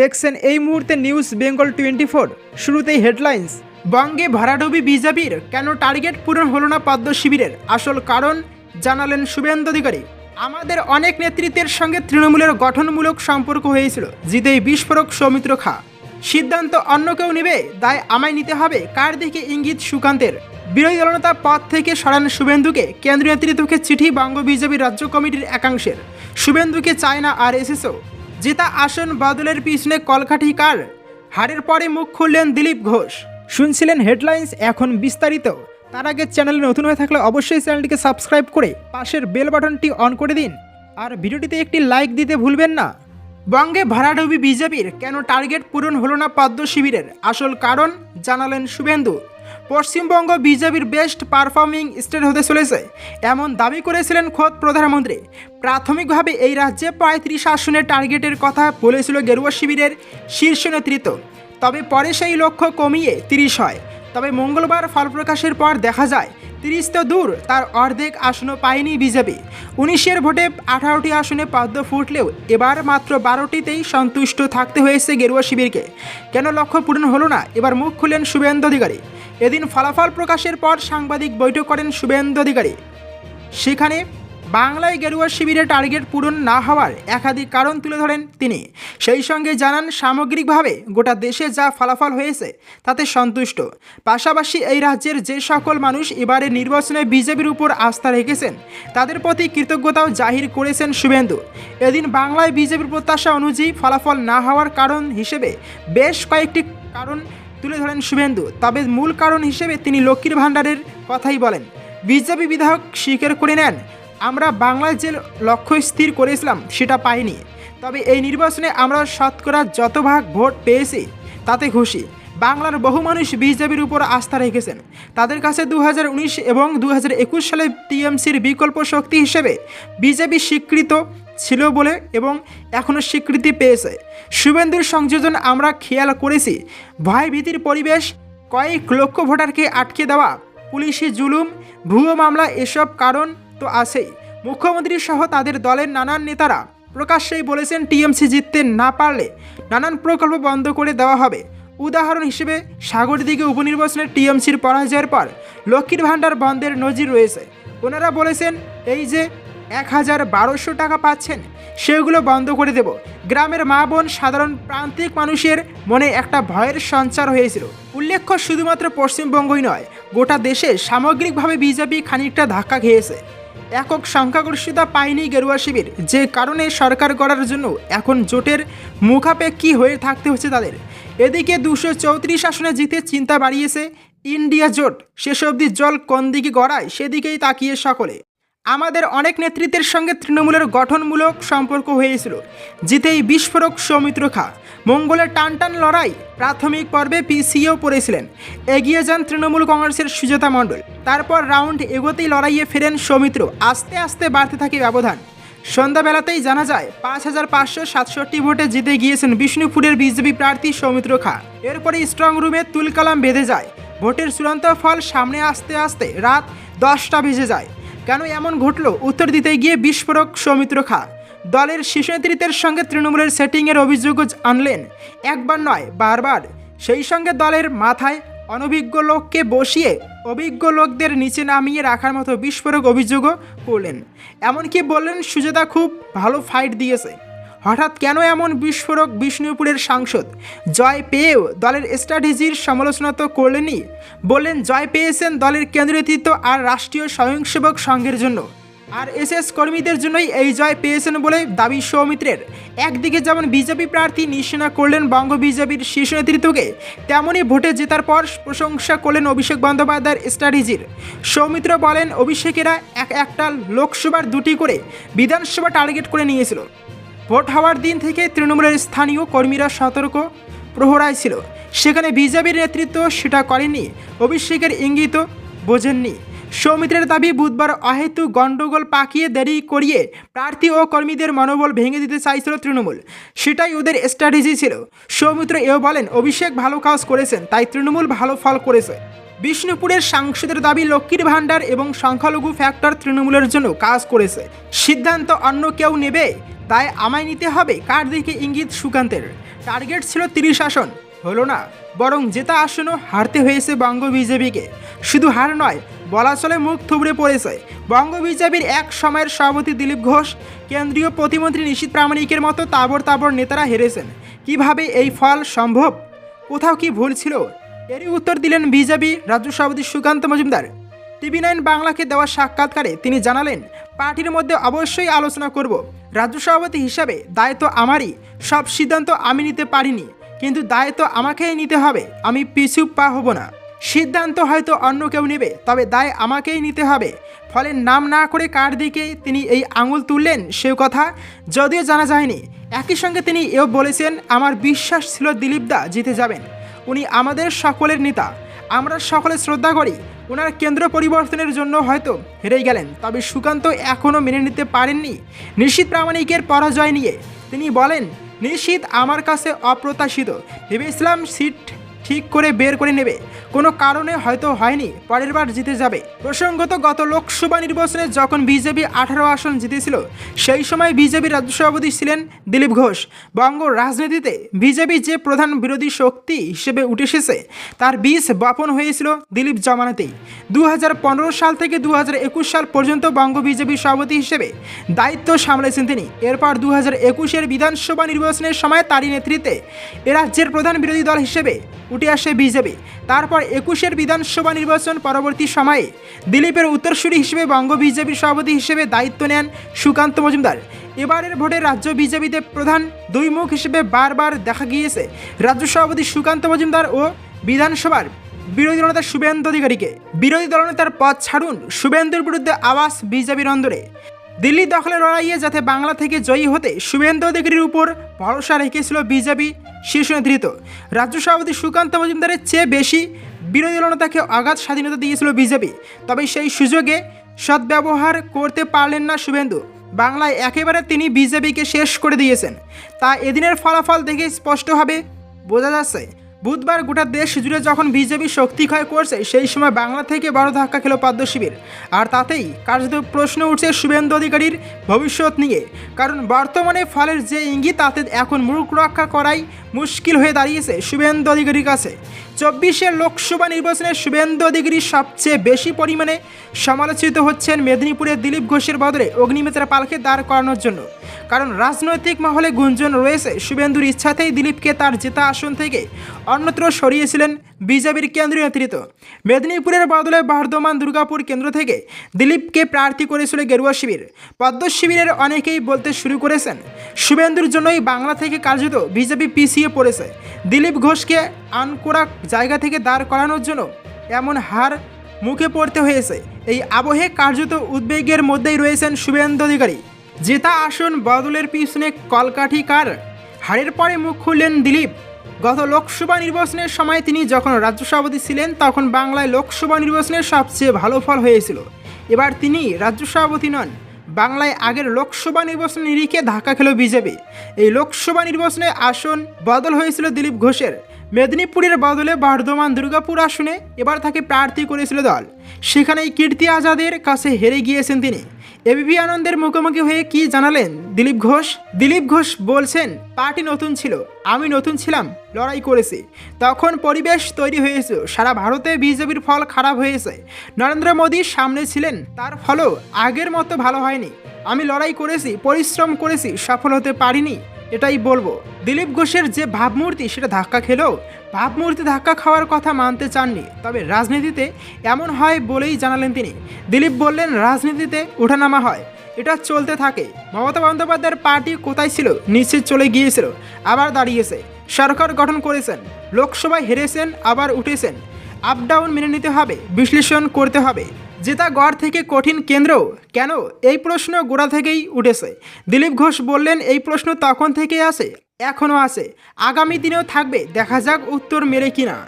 দেখছেন এই মুহূর্তে নিউজ বেঙ্গল টোয়েন্টি ফোর শুরুতেই হেডলাইন্স বঙ্গে ভরাডুবি বিজেপির কেন টার্গেট পূরণ হলো না পদ্ম শিবিরের? আসল কারণ জানালেন শুভেন্দু অধিকারী। আমাদের অনেক নেতৃত্বের সঙ্গে তৃণমূলের গঠনমূলক সম্পর্ক হয়েছিল। জিতেই বিস্ফোরক সৌমিত্র খা। সিদ্ধান্ত অন্য কেউ নেবে দায় আমায় নিতে হবে কার দিকে ইঙ্গিত সুকান্তের। বিরোধী দলনেতা পদ থেকে সরান শুভেন্দুকে। কেন্দ্রীয় নেতৃত্বকে চিঠি বঙ্গ বিজেপি রাজ্য কমিটির একাংশের। শুভেন্দুকে চায় না আর এসএসও জেতা আসন বদলের পিছনে কলকাঠি কার? হারের পরে মুখ খুললেন দিলীপ ঘোষ। শুনছিলেন হেডলাইন্স, এখন বিস্তারিত। তার আগে চ্যানেলে নতুন হয়ে থাকলে অবশ্যই চ্যানেলটিকে সাবস্ক্রাইব করে পাশের বেল বাটনটি অন করে দিন। আর ভিডিওটিতে একটি লাইক দিতে ভুলবেন না। বঙ্গে ভাড়াডুবি বিজেপির কেন টার্গেট পূরণ হলো না পদ্ম শিবিরের? আসল কারণ জানালেন শুভেন্দু। পশ্চিমবঙ্গ বিজেপির বেস্ট পারফর্মিং স্টেট হতে চলেছে। এমন দাবি করেছিলেন খোদ প্রধানমন্ত্রী। প্রাথমিকভাবে এই রাজ্যে পঁয়ত্রিশ আসনের টার্গেটের কথা বলেছিল গেরুয়া শিবিরের শীর্ষ নেতৃত্ব। তবে পরে সেই লক্ষ্য কমিয়ে তিরিশ হয়। তবে মঙ্গলবার ফল প্রকাশের পর দেখা যায়, তিরিশ তো দূর, তার অর্ধেক আসনও পায়নি বিজেপি। উনিশের ভোটে আঠারোটি আসনে পদ্ম ফুটলেও এবার মাত্র বারোটিতেই সন্তুষ্ট থাকতে হয়েছে গেরুয়া শিবিরকে। কেন লক্ষ্য পূরণ হলো না? এবার মুখ খুললেন শুভেন্দু অধিকারী। এদিন ফলাফল প্রকাশের পর সাংবাদিক বৈঠক করেন শুভেন্দু অধিকারী। সেখানে বাংলায় গেরুয়া শিবিরে টার্গেট পূরণ না হওয়ার একাধিক কারণ তুলে ধরেন তিনি। সেই সঙ্গে জানান, সামগ্রিকভাবে গোটা দেশে যা ফলাফল হয়েছে তাতে সন্তুষ্ট। পাশাপাশি এই রাজ্যের যে সকল মানুষ এবারে নির্বাচনে বিজেপির উপর আস্থা রেখেছেন, তাদের প্রতি কৃতজ্ঞতাও জাহির করেছেন শুভেন্দু। এদিন বাংলায় বিজেপির প্রত্যাশা অনুযায়ী ফলাফল না হওয়ার কারণ হিসেবে বেশ কয়েকটি কারণ তুলে ধরেন শুভেন্দু। তবে মূল কারণ হিসেবে তিনি লক্ষ্মীর ভাণ্ডারের কথাই বলেন। বিজেপি বিধায়ক স্বীকার করে নেন, আমরা বাংলায় যে লক্ষ্য স্থির করেছিলাম, সেটা পাইনি। তবে এই নির্বাচনে আমরা শতকরা যত ভাগ ভোট পেয়েছি, তাতে খুশি। বাংলার বহু মানুষ বিজেপির উপর আস্থা রেখেছেন। তাদের কাছে দু হাজার উনিশ এবং দু হাজার একুশ সালে টিএমসির বিকল্প শক্তি হিসেবে বিজেপি স্বীকৃত ছিল বলে এবং এখনও স্বীকৃতি পেয়েছে। শুভেন্দুর সংযোজন আমরা খেয়াল করেছি। ভয় ভীতির পরিবেশ, কয়েক লক্ষ ভোটারকে আটকে দেওয়া, পুলিশি জুলুম, ভুয়ো মামলা, এসব কারণ তো আছেই। মুখ্যমন্ত্রী সহ তাদের দলের নানান নেতারা প্রকাশ্যেই বলেছেন, টিএমসি জিততে না পারলে নানান প্রকল্প বন্ধ করে দেওয়া হবে। উদাহরণ হিসেবে, সাগরদিঘি উপনির্বাচনের টিএমসির পরাজয়ের পর লক্ষ্মীর ভাণ্ডার বন্ধের নজির রয়েছে। ওনারা বলেছেন, এই যে এক হাজার বারোশো টাকা পাচ্ছেন। সেগুলো বন্ধ করে দেব। গ্রামের মা বোন সাধারণ প্রান্তিক মানুষের মনে একটা ভয়ের সঞ্চার হয়েছিল। উল্লেখ্য শুধুমাত্র পশ্চিমবঙ্গই নয়, গোটা দেশে সামগ্রিকভাবে বিজেপি খানিকটা ধাক্কা খেয়েছে। একক সংখ্যাগরিষ্ঠতা পায়নি গেরুয়া শিবির। যে কারণে সরকার গড়ার জন্য এখন জোটের মুখাপেক্ষী হয়ে থাকতে হচ্ছে তাদের। এদিকে দুশো চৌত্রিশ আসনে জিতে চিন্তা বাড়িয়েছে ইন্ডিয়া জোট। শেষ অবধি জল কোন দিকে গড়ায় সেদিকেই তাকিয়ে সকলে। আমাদের অনেক নেতৃত্বের সঙ্গে তৃণমূলের গঠনমূলক সম্পর্ক হয়েছিল। জিতেই বিস্ফোরক সৌমিত্র খা। মঙ্গলের টানটান লড়াই প্রাথমিক পর্বে পিসিও পড়েছিলেন। এগিয়ে যান তৃণমূল কংগ্রেসের সুজাতা মণ্ডল। তারপর রাউন্ড এগোতেই লড়াইয়ে ফেরেন সৌমিত্র। আস্তে আস্তে বাড়তে থাকে ব্যবধান। সন্ধ্যাবেলাতেই জানা যায়, পাঁচ হাজার পাঁচশো সাতষট্টি ভোটে জিতে গিয়েছেন বিষ্ণুপুরের বিজেপি প্রার্থী সৌমিত্র খা। এরপরে স্ট্রং রুমে তুলকালাম বেঁধে যায়। ভোটের চূড়ান্ত ফল সামনে আসতে আসতে রাত দশটা বেজে যায়। কেন এমন ঘটল? উত্তর দিতে গিয়ে বিস্ফোরক সৌমিত্র খা। দলের শীর্ষ নেতৃত্বের সঙ্গে তৃণমূলের সেটিংয়ের অভিযোগও আনলেন। একবার নয়, বারবার। সেই সঙ্গে দলের মাথায় অনভিজ্ঞ লোককে বসিয়ে অভিজ্ঞ লোকদের নিচে নামিয়ে রাখার মতো বিস্ফোরক অভিযোগও করলেন। এমনকি বললেন, সুজাতা খুব ভালো ফাইট দিয়েছে। হঠাৎ কেন এমন বিস্ফোরক বিষ্ণুপুরের সাংসদ? জয় পেয়েও দলের স্ট্র্যাটেজির সমালোচনা তো করলেনই। বললেন, জয় পেয়েছেন দলের কেন্দ্রীয় নেতৃত্ব আর রাষ্ট্রীয় স্বয়ংসেবক সংঘের জন্য। আর এস এস কর্মীদের জন্যই এই জয় পেয়েছেন বলে দাবি সৌমিত্রের। একদিকে যেমন বিজেপি প্রার্থী নিশানা করলেন বঙ্গ বিজেপির শীর্ষ নেতৃত্বকে তেমনই ভোটে জেতার পর প্রশংসা করলেন অভিষেক বন্দ্যোপাধ্যায়ের স্ট্র্যাটেজির। সৌমিত্র বলেন, অভিষেকেরা এক একটা লোকসভার দুটি করে বিধানসভা টার্গেট করে নিয়েছিল। ভোট হওয়ার দিন থেকে তৃণমূলের স্থানীয় কর্মীরা সতর্ক প্রহরায় ছিল। সেখানে বিজেপির নেতৃত্ব সেটা করেনি অভিষেকের ইঙ্গিত বোঝেননি। সৌমিত্রের দাবি, বুধবার অহেতু গণ্ডগোল পাকিয়ে দেরি করিয়ে প্রার্থী ও কর্মীদের মনোবল ভেঙে দিতে চাইছিল তৃণমূল। সেটাই ওদের স্ট্র্যাটেজি ছিল। সৌমিত্র এও বলেন, অভিষেক ভালো কাজ করেছেন, তাই তৃণমূল ভালো ফল করেছে। বিষ্ণুপুরের সাংসদের দাবি, লক্ষ্মীর ভাণ্ডার এবং সংখ্যালঘু ফ্যাক্টর তৃণমূলের জন্য কাজ করেছে। সিদ্ধান্ত অন্য কেউ নেবে? তাই আমায় নিতে হবে কার দিকে ইঙ্গিত সুকান্তের? টার্গেট ছিল তিরিশ আসন। হলো না, বরং জেতা আসনও হারতে হয়েছে বঙ্গ বিজেপিকে। শুধু হার নয়, বলা চলে মুখ থুবড়ে পড়েছে। বঙ্গ বিজেপির এক সময়ের সভাপতি দিলীপ ঘোষ, কেন্দ্রীয় প্রতিমন্ত্রী নিশীত প্রামাণিকের মতো তাবর তাবর নেতারা হেরেছেন। কীভাবে এই ফল সম্ভব? কোথাও কি ভুল ছিল? এরই উত্তর দিলেন বিজেপি রাজ্য সভাপতি সুকান্ত মজুমদার। টিভি নাইন বাংলাকে দেওয়া সাক্ষাৎকারে তিনি জানালেন পার্টির মধ্যে অবশ্যই আলোচনা করব। রাজ্য সভাপতি হিসাবে দায়িত্ব আমারই। সব সিদ্ধান্ত আমি নিতে পারিনি, কিন্তু দায়িত্ব আমাকেই নিতে হবে। আমি পিছু পা হব না। সিদ্ধান্ত হয়তো অন্য কেউ নেবে, তবে দায় আমাকেই নিতে হবে। ফলে নাম না করে কার দিকে তিনি এই আঙুল তুললেন সে কথা। যদিও জানা যায়নি, একই সঙ্গে তিনি এও বলেছেন, আমার বিশ্বাস ছিল দিলীপ দা জিতে যাবেন। উনি আমাদের সকলের নেতা। আমরা সকলে শ্রদ্ধা করি। ওনার কেন্দ্র পরিবর্তনের জন্য হয়তো হেরেই গেলেন, তবে সুকান্ত এখনও মেনে নিতে পারেননি। নিশ্চিত প্রামাণিকের পরাজয় নিয়ে তিনি বলেন নিশ্চিত আমার কাছে অপ্রত্যাশিত। ভেবেছিলাম সিট ঠিক করে বের করে নেবে। কোনো কারণে হয়তো হয়নি, পরের বার জিতে যাবে। প্রসঙ্গত গত লোকসভা নির্বাচনে যখন বিজেপি আঠারো আসন জিতেছিল, সেই সময় বিজেপির রাজ্য সভাপতি ছিলেন দিলীপ ঘোষ। বঙ্গ রাজনীতিতে বিজেপি যে প্রধান বিরোধী শক্তি হিসেবে উঠে এসেছে, তার বীজ বপন হয়েছিল দিলীপ জমানাতেই। দু হাজার পনেরো সাল থেকে দু হাজার একুশ সাল পর্যন্ত বঙ্গ বিজেপি সভাপতি হিসেবে দায়িত্ব সামলেছেন তিনি। এরপর দু হাজার একুশের বিধানসভা নির্বাচনের সময় তারই নেতৃত্বে এ রাজ্যের প্রধান বিরোধী দল হিসেবে উঠে আসে বিজেপি। তারপর একুশের বিধানসভা নির্বাচন পরবর্তী সময়ে দিলীপের উত্তরসূরি হিসেবে বঙ্গ বিজেপির সভাপতি হিসেবে দায়িত্ব নেন সুকান্ত মজুমদার। এবারের ভোটে রাজ্য বিজেপিতে প্রধান দুই মুখ হিসেবে বারবার দেখা গিয়েছে। রাজ্য সভাপতি সুকান্ত মজুমদার ও বিধানসভার বিরোধী দলনেতা শুভেন্দু অধিকারীকে। বিরোধী দলনেতার পদ ছাড়ুন শুভেন্দুর বিরুদ্ধে আওয়াজ বিজেপির অন্দরে। দিল্লি দখলের লড়াইয়ে যাতে বাংলা থেকে জয়ী হতে শুভেন্দু অধিকারীর উপর ভরসা রেখেছিল বিজেপি, শীর্ষ নেতৃত্ব। রাজ্য সভাপতি সুকান্ত মজুমদারের চেয়ে বেশি বিরোধী দলনেতাকে অগাধ স্বাধীনতা দিয়েছিল বিজেপি। তবে সেই সুযোগে সদ্ব্যবহার করতে পারলেন না শুভেন্দু। বাংলায় একেবারে তিনি বিজেপিকে শেষ করে দিয়েছেন। তা এদিনের ফলাফল দেখে স্পষ্টভাবে বোঝা যাচ্ছে। বুধবার গোটা দেশ জুড়ে যখন বিজেপি শক্তি ক্ষয় করছে, সেই সময় বাংলা থেকে বড় ধাক্কা খেল পদ্ম শিবির। আর তাতেই কার্যত প্রশ্ন উঠছে শুভেন্দু অধিকারীর ভবিষ্যৎ নিয়ে। কারণ বর্তমানে ফলের যে ইঙ্গিত, তাতে এখন মুখ রক্ষা করাই মুশকিল হয়ে দাঁড়িয়েছে শুভেন্দু অধিকারীর কাছে। চব্বিশের লোকসভা নির্বাচনে শুভেন্দু অধিকারী সবচেয়ে বেশি পরিমাণে সমালোচিত হচ্ছেন মেদিনীপুরের দিলীপ ঘোষের বদলে অগ্নিমিত্রা পালকে দাঁড় করানোর জন্য। কারণ রাজনৈতিক মহলে গুঞ্জন রয়েছে। শুভেন্দুর ইচ্ছাতেই দিলীপকে তার জেতা আসন থেকে অন্যত্র সরিয়েছিলেন বিজেপির কেন্দ্রীয় নেতৃত্ব। মেদিনীপুরের বদলে বর্ধমান, দুর্গাপুর কেন্দ্র থেকে দিলীপকে প্রার্থী করেছিল গেরুয়া শিবির। পদ্ম শিবিরের অনেকেই বলতে শুরু করেছেন, শুভেন্দুর জন্যই বাংলা থেকে কার্যত বিজেপি পিছিয়ে পড়েছে। দিলীপ ঘোষকে আনকোরা জায়গা থেকে দাঁড় করানোর জন্য এমন হার মুখে পড়তে হয়েছে। এই আবহে কার্যত উদ্বেগের মধ্যেই রয়েছেন শুভেন্দু অধিকারী। জেতা আসন বদলের পিছনে কলকাঠি কার? হারের পরে মুখ খুললেন দিলীপ। গত লোকসভা নির্বাচনের সময় তিনি যখন রাজ্য সভাপতি ছিলেন, তখন বাংলায় লোকসভা নির্বাচনের সবচেয়ে ভালো ফল হয়েছিল। এবার তিনি রাজ্য সভাপতি নন। বাংলায় আগের লোকসভা নির্বাচন নিরিখে ধাক্কা খেল বিজেপি। এই লোকসভা নির্বাচনে আসন বদল হয়েছিল দিলীপ ঘোষের। মেদিনীপুরের বদলে বর্ধমান দুর্গাপুর আসনে এবার তাকে প্রার্থী করেছিল দল। সেখানেই কীর্তি আজাদের কাছে হেরে গিয়েছেন তিনি। এবিপি আনন্দের মুখোমুখি হয়ে কি জানালেন দিলীপ ঘোষ? দিলীপ ঘোষ বলছেন, পার্টি নতুন ছিল, আমি নতুন ছিলাম, লড়াই করেছি। তখন পরিবেশ তৈরি হয়েছে, সারা ভারতে বিজেপির ফল খারাপ হয়েছে। নরেন্দ্র মোদী সামনে ছিলেন, তার ফলও আগের মতো ভালো হয়নি। আমি লড়াই করেছি, পরিশ্রম করেছি, সফল হতে পারিনি। এটাই বলব। দিলীপ ঘোষের যে ভাবমূর্তি সেটা ধাক্কা খেলেও ভাবমূর্তি ধাক্কা খাওয়ার কথা মানতে চাননি। তবে রাজনীতিতে এমন হয় বলেই জানালেন তিনি। দিলীপ বললেন, রাজনীতিতে ওঠানামা হয়। এটা চলতে থাকে। মমতা বন্দ্যোপাধ্যায়ের পার্টি কোথায় ছিল? নিশ্চিত চলে গিয়েছিল, আবার দাঁড়িয়েছে। সরকার গঠন করেছেন, লোকসভায় হেরেছেন, আবার উঠেছেন। আপ ডাউন মেনে নিতে হবে, বিশ্লেষণ করতে হবে। জেতা গড় থেকে কঠিন কেন্দ্র? কেন? এই প্রশ্ন গোড়া থেকেই উঠেছে। দিলীপ ঘোষ বললেন, এই প্রশ্ন তখন থেকেই আসে এখনও আছে। আগামী দিনেও থাকবে। দেখা যাক উত্তর মেরে কিনা।